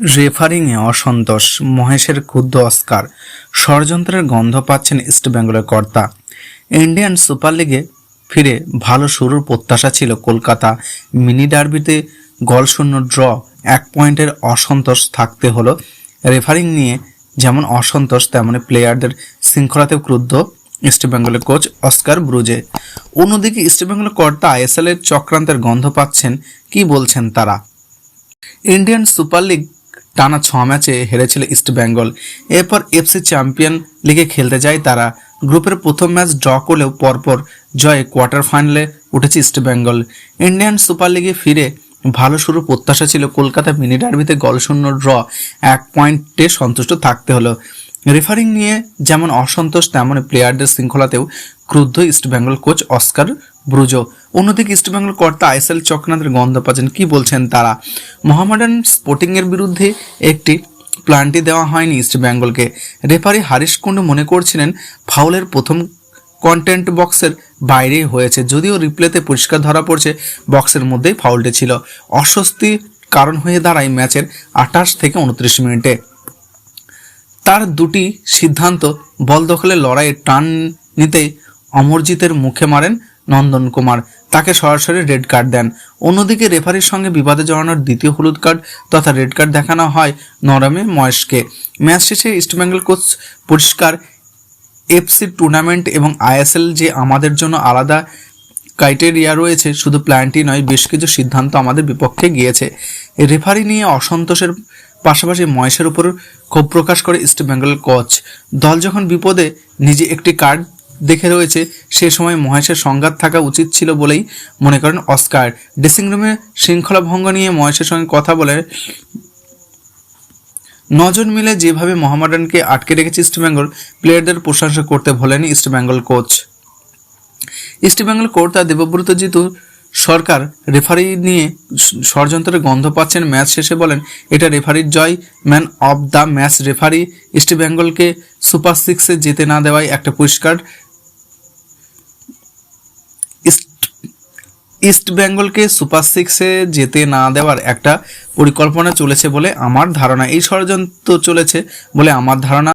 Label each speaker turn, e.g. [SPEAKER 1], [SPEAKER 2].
[SPEAKER 1] রেফারিংয়ে অসন্তোষ, মহেশের ক্ষুদ্র অস্কার, ষড়যন্ত্রের গন্ধ পাচ্ছেন ইস্টবেঙ্গলের কর্তা। ইন্ডিয়ান সুপার লিগে ফিরে ভালো শুরুর প্রত্যাশা ছিল কলকাতা। মিনি ডার্বিতে গোলশূন্য ড্র, এক পয়েন্টের অসন্তোষ থাকতে হলো। রেফারিং নিয়ে যেমন অসন্তোষ, তেমনি প্লেয়ারদের শৃঙ্খলাতেও ক্রুদ্ধ ইস্টবেঙ্গলের কোচ অস্কার ব্রুজে। অন্যদিকে ইস্টবেঙ্গলের কর্তা আইএসএল এর চক্রান্তের গন্ধ পাচ্ছেন, কি বলছেন তারা? ইন্ডিয়ান সুপার লিগ টানা ছ ম্যাচে হেরেছিল ইস্টবেঙ্গল এরপর এফসি চ্যাম্পিয়ন লিগে খেলতে যায় তারা। গ্রুপের প্রথম ম্যাচ ড্র করলেও পরপর জয়ে কোয়ার্টার ফাইনালে উঠেছে ইস্টবেঙ্গল ইন্ডিয়ান সুপার লিগে ফিরে ভালো শুরু প্রত্যাশা ছিল কলকাতা মিনি ডার্বিতে গোলশূন্য ড্র, এক পয়েন্টে সন্তুষ্ট থাকতে হলো। রেফারিং নিয়ে যেমন অসন্তোষ তেমন প্লেয়ারদের শৃঙ্খলাতেও ক্রুদ্ধ ইস্টবেঙ্গল কোচ অস্কার ব্রুজো। অন্যদিকে ইস্টবেঙ্গল কর্তা আইএসএল চক্রান্তের গন্ধ পাচ্ছেন। কি বলছেন তারা? মোহামেডান স্পোর্টিংয়ের বিরুদ্ধে একটি প্লান্টি দেওয়া হয়নি ইস্টবেঙ্গলকে রেফারি হারিশ কুন্ডু মনে করছিলেন ফাউলের প্রথম কন্টেন্ট বক্সের বাইরেই হয়েছে, যদিও রিপ্লেতে পরিষ্কার ধরা পড়ছে, বক্সের মধ্যেই ফাউলটি ছিল। অস্বস্তি কারণ হয়ে দাঁড়ায় ম্যাচের আঠাশ থেকে উনত্রিশ মিনিটে। তার দুটি সিদ্ধান্ত বল দখলের লড়াইয়ে টান নিতেই অমরজিতের মুখে মারেন নন্দন কুমার। তাকে সরাসরি রেড কার্ড দেন। অন্যদিকে রেফারির সঙ্গে বিবাদে জড়ানোর দ্বিতীয় হলুদ কার্ড তথা রেড কার্ড দেখানো হয় নরমে মহেশকে। ম্যাচ শেষে ইস্টবেঙ্গল কোচ পরিষ্কার এফসি টুর্নামেন্ট এবং আইএসএল যে আমাদের জন্য আলাদা ক্রাইটেরিয়া রয়েছে, শুধু প্ল্যানটি নয়, বেশ কিছু সিদ্ধান্ত আমাদের বিপক্ষে গিয়েছে। রেফারি নিয়ে অসন্তোষের পাশাপাশি মহেশের উপর ক্ষোভ প্রকাশ করে ইস্টবেঙ্গল কোচ। দল যখন বিপদে, নিজে একটি কার্ড দেখে রয়েছে, সে সময় মহেশের সংঘাত থাকা উচিত ছিল বলেই মনে করেন অস্কার। ড্রেসিং রুমে শৃঙ্খলা ভঙ্গ নিয়ে মহেশের সঙ্গে কথা বলে নজন মিলে যেভাবে মোহামেডানকে আটকে রেখেছে ইস্টবেঙ্গল প্লেয়ারদের প্রশংসা করতে ভোলেনি ইস্টবেঙ্গল কোচ। ইস্টবেঙ্গল কর্তা দেবব্রত জিতু সরকার, রেফারি নিয়ে ষড়যন্ত্রের গন্ধ পাচ্ছেন ম্যাচ শেষে বলেন, এটা রেফারির জয়, man of the match referee. ইস্টবেঙ্গলকে super সিক্সে যেতে না দেওয়ায় একটা পরিষ্কার ইস্ট বেঙ্গলকে সুপার সিক্সে যেতে না দেওয়ার একটা পরিকল্পনা চলেছে বলে আমার ধারণা। এই ষড়যন্ত্র চলেছে বলে আমার ধারণা।